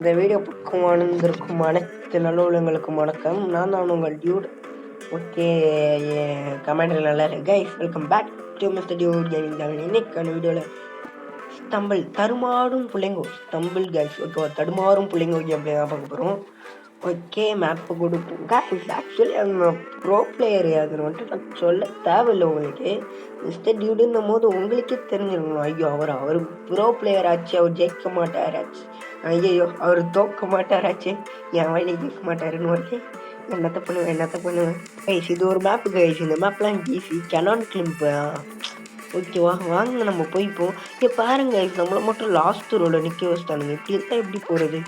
இந்த வீடியோ பக்கம் அணிந்திருக்கும் அனைத்து நல்லுள்ளங்களுக்கும் வணக்கம். நான் தான் உங்கள் டியூட் ஓகே கமெண்டில் நல்லா இருக்கு. Guys welcome back to mister dude gaming Tamil இன்னைக்கான வீடியோவில் ஸ்டம்பிள் தருமாறும் பிள்ளைங்கோ. ஸ்டம்பிள் கேஸ் ஓகே தடுமாறும் பிள்ளைங்கோ கேம் பிளே தான் பார்க்க போகிறோம் ஓகே மேப்பு கொடுப்போம். கைஸ் ஆக்சுவலி அவங்க ப்ரோ பிளேயர் அதில் வந்துட்டு நான் சொல்ல தேவையில்லை உங்களுக்கு. மிஸ்டர் டியூடுன்னும் போது உங்களுக்கே தெரிஞ்சிருக்கணும். ஐயோ அவர் அவர் ப்ரோ பிளேயர் ஆச்சு அவர் ஜெயிக்க மாட்டார் ஆச்சு. ஐயையோ அவர் தோக்க மாட்டாராச்சு. என் வழி கேட்க மாட்டாருன்னு வந்து என்னத்த பண்ணுவேன் என்னத்த பண்ணுவேன். கைஸ் இது ஒரு மேப்பு கைஸ் இந்த மேப்லாம் ஈஸி கெனான் கிளிம்ப் ஓகேவா வாங்க நம்ம போய்ப்போம் இங்கே பாருங்க கைஸ் நம்மளை மட்டும் லாஸ்ட் ரோல நிற்க வச்சுட்டானுங்க. இப்படி இருந்தால் எப்படி போகிறது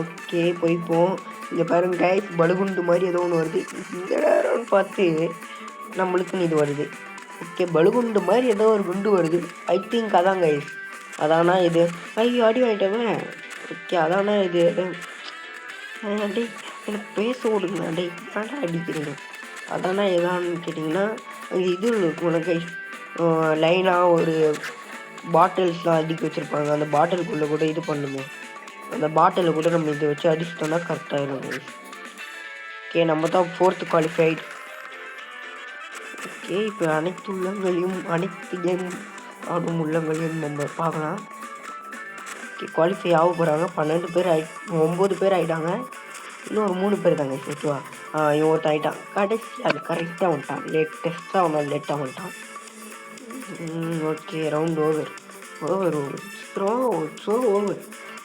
ஓகே போய்ப்போம் இங்கே பாருங்க கைஸ் பலுகுண்டு மாதிரி ஏதோ ஒன்று வருது. இந்த நேரம்னு பார்த்து நம்மளுக்குன்னு இது வருது. ஓகே பலுகுண்டு மாதிரி ஏதோ ஒரு குண்டு வருது. ஐ திங்க் அதான் கைஸ் அதானா இது? ஐயோ அடி வாங்கிட்டவன். ஓகே அதான இது? அஹ் டேய் எனக்கு பேச விடுங்க டேய் ஏன்டா அடிக்கிறீங்க? அதானா எதான்னு கேட்டிங்கன்னா அந்த இது இருக்கும் லைனாக ஒரு பாட்டில்ஸ்லாம் அடுக்கி வச்சுருப்பாங்க. அந்த பாட்டிலுக்குள்ளே கூட இது பண்ணுமே. அந்த பாட்டிலில் கூட நம்ம இதை வச்சு அடிச்சிட்டோம்னா கரெக்டாகிடும் ஓகே நம்ம தான் ஃபோர்த்து குவாலிஃபைடு ஓகே இப்போ அனைத்து உள்ளங்களையும் அனைத்து கேம் ஆடும் உள்ளங்களையும் நம்ம பார்க்கலாம். குவாலிஃபை ஆக போகிறாங்க பன்னெண்டு பேர் ஆகி ஒம்பது பேர் ஆகிட்டாங்க இன்னும் ஒரு மூணு பேர் தாங்க ஓகேவா இவன் ஒருத்தன் ஆகிட்டான் கடைசி அது கரெக்டாக வந்துட்டான். லேட்டஸ்ட்டாக அவனால் லேட்டாக வந்துட்டான். Okay round over over over சீக்கிரம் ஸோ ஓவர்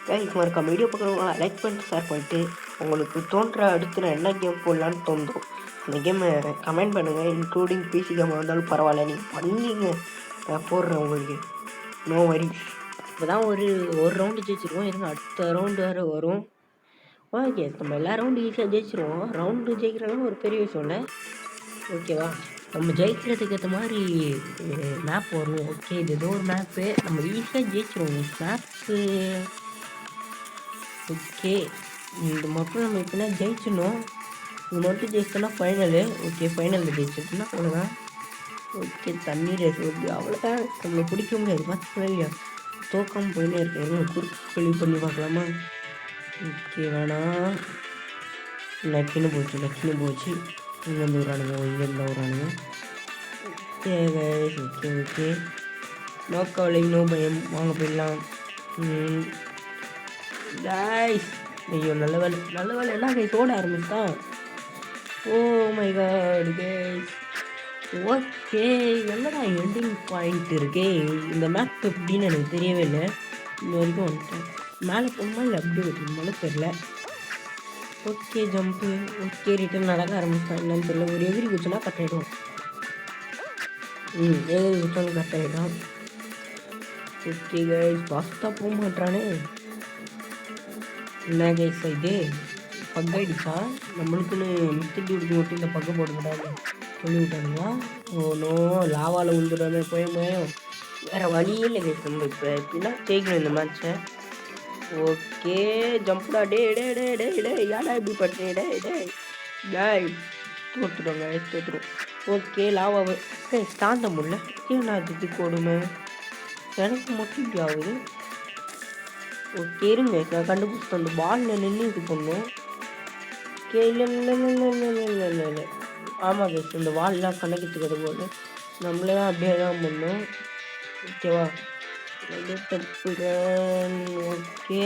கைஸ் மறக்காம வீடியோ பார்க்குறவங்க லைக் பண்ணிட்டு ஷேர் பண்ணிட்டு உங்களுக்கு தோன்ற அடுத்து நான் என்ன கேம் போடலான்னு தோன்றும் அந்த கேமை கமெண்ட் பண்ணுங்கள் இன்க்ளூடிங் பிசி கேமாக இருந்தாலும் பரவாயில்ல. நீங்கள் பண்ணிங்க. நான் போடுறேன் உங்களுக்கு. நோ வரி இப்போ தான் ஒரு ஒரு ரவுண்டு ஜெயிச்சிருவோம். இருங்க அடுத்த ரவுண்டு வேறு வரும். ஓகே நம்ம எல்லா ரவுண்டு ஈஸியாக ஜெயிச்சிருவோம். ரவுண்டு ஜெயிக்கிறனால ஒரு பெரிய விஷயம் இல்லை. ஓகேவா நம்ம ஜெயிக்கிறதுக்கு ஏற்ற மாதிரி மேப் வரும். ஓகே இது ஏதோ ஒரு மேப்பு நம்ம ஈஸியாக ஜெயிச்சிருவோம். மேப்பு ஓகே இது மட்டும் நம்ம எப்படின்னா ஜெயிச்சிடணும். இது மட்டும் ஜெயிச்சோன்னா ஃபைனலு ஓகே ஃபைனலில் ஜெயிச்சிட்டோம்னா அவ்வளோதான் ஓகே தண்ணீர் ரேஸ் ஓகே அவ்வளோதான் நம்மளை பிடிக்க முடியாது. பார்த்தீங்களா தோக்கம் தோக்காமல் போயினே இருக்கேன் குறுக்கு கழிவு பண்ணி பார்க்கலாமா? ஓகே வேணாம் லக்கின்னு போச்சு லக்கின்னு போச்சு. இங்கேருந்து வரானுங்க இங்கேருந்து ஒரு ஓகே தேவை ஓகே ஓகே. நோ கவலை நோ பயம். வாங்க போயிடலாம். ம். ஐயோ நல்ல வேலை. நல்ல வேலை. என்ன கைஸ் ஓட ஆரம்பிச்சிட்டான் oh my god guys okay என்னடா எண்டிங் பாயிண்ட் இருக்கே? இந்த மேப் எப்படின்னு எனக்கு தெரியவே இல்லை இந்த வரைக்கும் வந்துட்டேன். மேலே போகுமா இல்லை அப்படி வரணுமாலும் தெரில ஓகே ஜம்ப்பு ஓகே ரிட்டன் நடக்க ஆரம்பிச்சேன் என்னன்னு தெரியல. ஒரு எதிரி குச்சினா கட் ஆகிடும் ம் எதிரி குச்சாலும் கட் ஆகிடும் ஓகே கைஸ் பாஸ்தா போக மாட்டானே என்ன கைஸ் இது? பக் ஆயிடுச்சா? நம்மளுக்குன்னு மிஸ்டர் டியூட்டிக்கு மட்டும் இந்த பக்கம் போடக்கூடாது விட்டானுங்களா ஓ நோ லாவாவில் விழுந்துடாமே போய போயும் வேறு வழியே இல்லை நம்ம இப்போ எப்படின்னா ஜெயிக்கணும் இந்த மேட்ச்சை ஓகே ஜம்ப்டா டே டே டே டே டே ஏடா இப்படி பண்ணுறேன் டே டே டேய் தோத்துடும் கைஸ் ஓகே லாவாவை தாண்ட முடியல. நான் அது இதுக்கு ஓடுமே எனக்கு மட்டும் இப்படி ஆகுது. ஓகே இருங்க நான் கண்டுபிடிச்சிட்டேன் அந்த பாலில் நின்று இது பண்ணும் ஓகே இல்லை இல்லை இல்லை இல்லை இல்லை இல்லை இல்லை. ஆமாம் கேஸ் இந்த வால்லாம் கணக்கிட்டுக்கிறது போது நம்மளே தான் அப்படியே தான் பண்ணோம். ஓகேவா? ஓகே.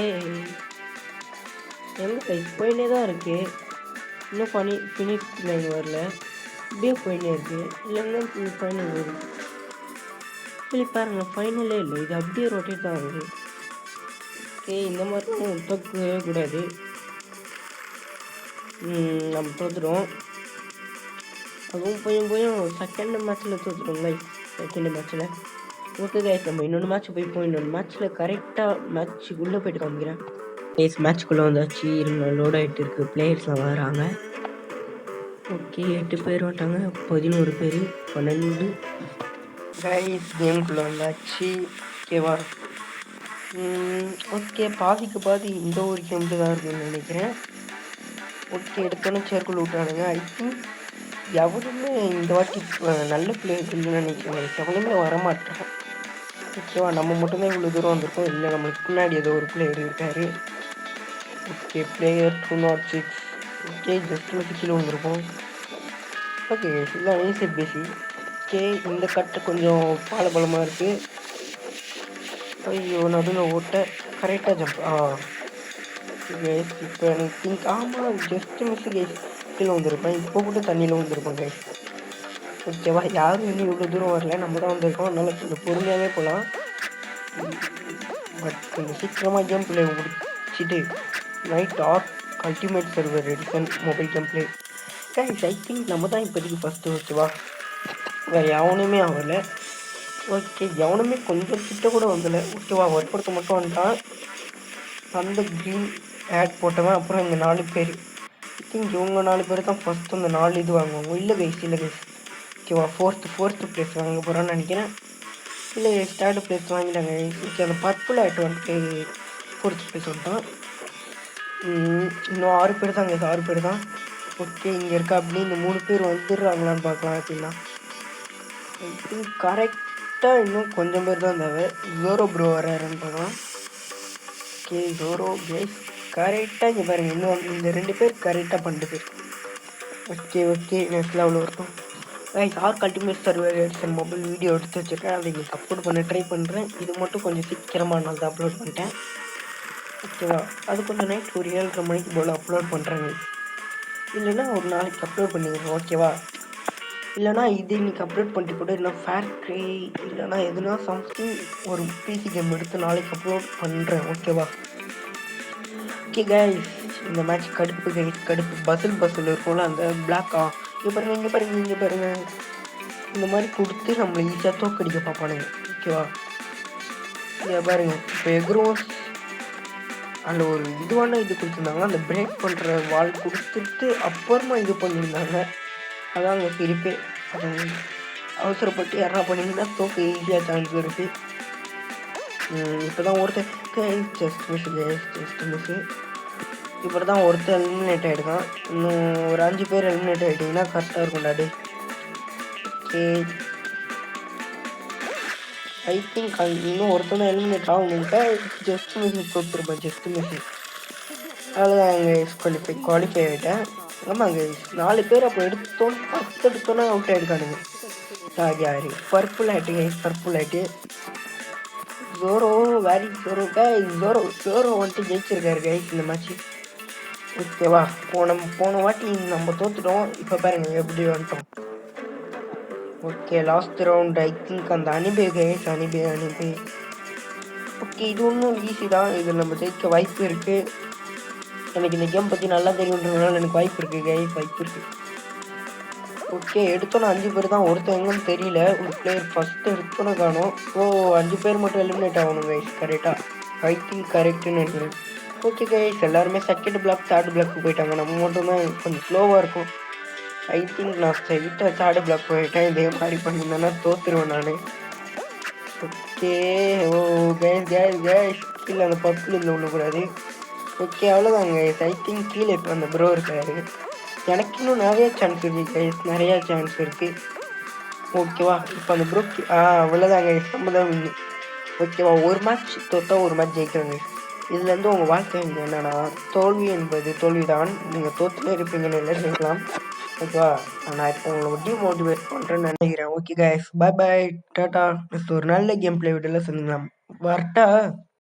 எங்கே கைஸ் போயினே தான் இருக்கு. இன்னும் பனி ஃபினிஷ் லைன் வரல. இப்படியே போயினே இருக்கு. இல்லைன்னா ஃபைனல் வரும். இல்லை பாருங்க ஃபைனலே இல்லை. இது அப்படியே ரொட்டேட் தான் ஆகுது. ஓகே இந்த மாதிரிலாம் தக்கவே கூடாது. நம்ம தோத்துடும் அதுவும் போயும் போயும் செகண்ட் மேட்ச்சில் தோற்றுடும் லைக் செகண்ட் மேட்ச்சில் ஓகே கைஸ் நம்ம இன்னொன்று மேட்ச் போய் போய் இன்னொரு மேட்ச்சில் கரெக்டாக மேட்ச்சுக்குள்ளே போயிட்டு காமிக்கிறேன். ப்ளேஸ் மேட்ச்க்குள்ளே வந்தாச்சு. இருங்க லோட் ஆகிட்டு இருக்குது பிளேயர்ஸ்லாம் வராங்க. ஓகே எட்டு பேர் வந்துட்டாங்க. பதினோரு பேர் பன்னெண்டு. கைஸ் கேம்குள்ளே வந்தாச்சு. ஓகேவா ஓகே பாதிக்கு பாதி இந்த ஒரு கேம் தான் இருக்குன்னு நினைக்கிறேன். ஓகே எடுத்தோன்னே சேர்க்குள்ள விட்டானுங்க ஐ திங்க் எவருமே இந்த வாட்டி நல்ல பிளேயர்ஸ் இல்லைன்னு நினைக்கிறேன். எவனுமே வரமாட்டான் ஓகேவா? நம்ம மட்டும்தான் இவ்வளோ தூரம் வந்திருக்கோம். இல்லை நம்மளுக்கு பின்னாடி ஏதோ ஒரு பிளேயர் இருக்காரு. Okay player two not six okay just மட்டும் கீழே வந்திருக்கோம். ஓகே இதுதான் ஈஸி பேசி ஓகே இந்த கட்டு கொஞ்சம் பாலபலமாக இருக்குது ஐயோ நடுவில் ஓட்ட கரெக்டாக ஜம்ப் ஆ இப்போ எனக்கு திங்க் ஆமாம் ஜஸ்ட் மிஸ் கேஸ் கீழே வந்திருப்பேன். இப்போ கூட தண்ணியில் வந்திருப்பேன் கேஸ் ஓகேவா யாரும் இன்னும் இவ்வளோ தூரம் வரல. நம்ம தான் வந்திருக்கோம். அதனால் கொஞ்சம் பொறுமையாகவே போகலாம். பட் கொஞ்சம் சீக்கிரமாக கேம் பிளே முடிச்சுட்டு night or ultimate server edition mobile game play guys I think நம்ம தான் இப்போதைக்கு ஃபஸ்ட்டு ஓகேவா வேறு எவனுமே ஆகலை. ஓகே எவனுமே கொஞ்சம் கிட்ட கூட வந்தலை. ஓகேவா ஒர்க் ஒருத்த மட்டும் வந்துட்டான். அந்த க்ரீன் ஆட் போட்டவன். அப்புறம் இந்த நாலு பேர். திங்க் இவங்க நாலு பேர் தான் ஃபஸ்ட்டு அந்த நாலு இது வாங்குவாங்க. இல்லை கைஸ் இல்லை கைஸ் ஓகேவா ஃபோர்த்து ஃபோர்த்து ப்ளேஸ் வாங்க போகிறான்னு நினைக்கிறேன். இல்லை தேர்டு ப்ளேஸ் வாங்கிட்டாங்க ஓகே அந்த பர்பிள் ஆகிட்டு வந்துட்டு ஃபோர்த்து ப்ளேஸ் வந்துட்டான் இன்னும் ஆறு பேர் தான் கைஸ் ஆறு பேர் தான். ஓகே இங்கே இருக்கா அப்படி இந்த மூணு பேர் வந்துடுறாங்களான்னு பார்க்கலாம் அப்படின்னா கரெக்டாக இன்னும் கொஞ்சம் பேர் தான் தேவை ஜோரோ ப்ரோ வராருன்னு பார்க்கலாம். ஓகே ஜோரோ கேஸ் கரெக்டாக இங்கே பாருங்கள் இன்னும் இந்த ரெண்டு பேர் கரெக்டாக பண்ணிட்டு ஓகே ஓகே. நெக்ஸ்ட் லெவலில் வரட்டும். யார் ultimate server edition mobile video எடுத்து வச்சுருக்கேன் அதை நீங்கள் அப்லோட் பண்ண ட்ரை பண்ணுறேன் இது மட்டும் கொஞ்சம் சீக்கிரமாக நான் தான் அப்லோட் பண்ணிட்டேன். ஓகேவா அது கொஞ்சம் நைட் ஒரு ஏழரை மணிக்கு போல் அப்லோட் பண்ணுறேங்க இல்லைன்னா ஒரு நாளைக்கு அப்லோட் பண்ணிடுறேன். ஓகேவா இல்லைனா இது இன்றைக்கி அப்லோட் பண்ணிட்டு கூட இல்லை ஃபேக்ட்ரி இல்லைனா எதுனா சம்திங் ஒரு பிசி கேம் எடுத்து நாளைக்கு அப்லோட் பண்ணுறேன் ஓகேவா ஓகே கைஸ் இந்த மேட்ச் கடுப்பு கைஸ் கடுப்பு. பசில் பசில் இருக்கும்ல அந்த பிளாக்கா இங்கே பாருங்க இங்கே பாருங்க இங்கே பாருங்க. இந்த மாதிரி கொடுத்து நம்மளை ஈஸியாக தோக்கடிக்க பார்ப்பானுங்க. ஓகேவா இங்கே பாருங்க. இப்போ எக்ரோஸ் அதில் ஒரு இதுவான இது கொடுத்துருந்தாங்க. அந்த பிரேக் பண்ணுற வால் கொடுத்துட்டு அப்புறமா இது பண்ணியிருந்தாங்க. அதான் அங்கே திருப்பி அவசரப்பட்டு யாரா பண்ணிங்கன்னா தோக்க ஈஸியாக சான்ஸ் இருக்குது இப்போ தான் ஒருத்தர் ஜஸ்ட் மிஸ் ஜஸ்ட் மிஸ் இப்போ தான் ஒருத்தர் எலிமினேட் ஆகிடுக்கான் இன்னும் ஒரு அஞ்சு பேர் எலிமினேட் ஆகிட்டிங்கன்னா கரெக்டாக இருக்கும்டா டே ஓகே ஐ திங்க் இன்னும் ஒருத்தர் எலிமினேட் ஆகணுன்ட்டா ஜஸ்ட் மிஸ் கொடுத்துருப்பேன் ஜஸ்ட் மிஸ் அதனால் அங்கே குவாலிஃபை குவாலிஃபை ஆகிட்டேன் ஆமாம் அங்கே நாலு பேர் அப்போ எடுத்தோம் பத்து எடுத்தோன்னா அவுட் ஆகிடுக்கானுங்க யார் யார் பர்பிள் ஆகிட்டு பர்பிள் ஆகிட்டு ஜோரோ வேரி ஜோரோ கை ஜோரோ ஜோரோ வந்துட்டு ஜெயிச்சிருக்காரு கைஸ் இந்த மேட்ச்சு ஓகேவா போன போன வாட்டி நம்ம தோத்துட்டோம். இப்போ பாருங்க எப்படி வந்துட்டோம். Okay last round I think அந்த அனிபே கைஸ் அனிபே அனுபவி ஓகே இது ஒன்றும் ஈஸி தான். இதில் நம்ம ஜெயிக்க வாய்ப்பு இருக்குது எனக்கு இந்த கேம் பற்றி நல்லா தெரியுன்றதுனால எனக்கு வாய்ப்பு இருக்குது கைஸ் வாய்ப்பு இருக்குது ஓகே எடுத்தோன்னே அஞ்சு பேர் தான் ஒருத்தர் எங்கன்னு தெரியல. ஒரு பிளேயர் ஃபஸ்ட்டு எடுத்தோன்னே காணும். ஓ அஞ்சு பேர் மட்டும் எலிமினேட் ஆகணும் கைஸ் கரெக்டாக ஐ திங்க் கரெக்டுன்னு நினைக்கிறேன். ஓகே கைஸ் எல்லாருமே செகண்ட் பிளாக் தேர்ட் பிளாக் போயிட்டாங்க. நம்ம மட்டும் தான் கொஞ்சம் ஸ்லோவாக இருக்கும். ஐ திங்க் நான் ஸ்ட்ரைட்டாக தேர்ட் பிளாக் போயிட்டேன். இதே மாதிரி பண்ணியிருந்தேன்னா தோத்துருவேன் நான். Okay oh guys guys guys கீழே அந்த பப்புல இருந்து கூடாது ஓகே அவ்வளோதாங்க கைஸ் ஐ திங்க் கீழே இப்போ அந்த ப்ரோ இருக்காரு. எனக்கு இன்னும் நிறைய சான்ஸ் இருக்குது கைஸ் நிறையா சான்ஸ் இருக்குது ஓகேவா இப்போ அந்த குரூப் ஆ அவ்வளோதாங்க கைஸ் நம்ம தான் வின்னு ஓகேவா ஒரு மேட்ச் தோத்தா ஒரு மேட்ச் ஜெயிக்கிறாங்க இதுலேருந்து உங்கள் வாழ்க்கை என்னென்னா தோல்வி என்பது தோல்விதான். நீங்கள் தோற்றுலே இருப்பீங்கன்னு எல்லாம் நினைக்கலாம் ஓகேவா நான் இப்போ உங்களை டிமோட்டிவேட் பண்ணுறேன்னு நினைக்கிறேன். ஓகே கைஸ் பாய் பாய் டாட்டா ஒரு நல்ல கேம் பிளே வீடியோவில் சொன்னீங்களாம் வரட்டா.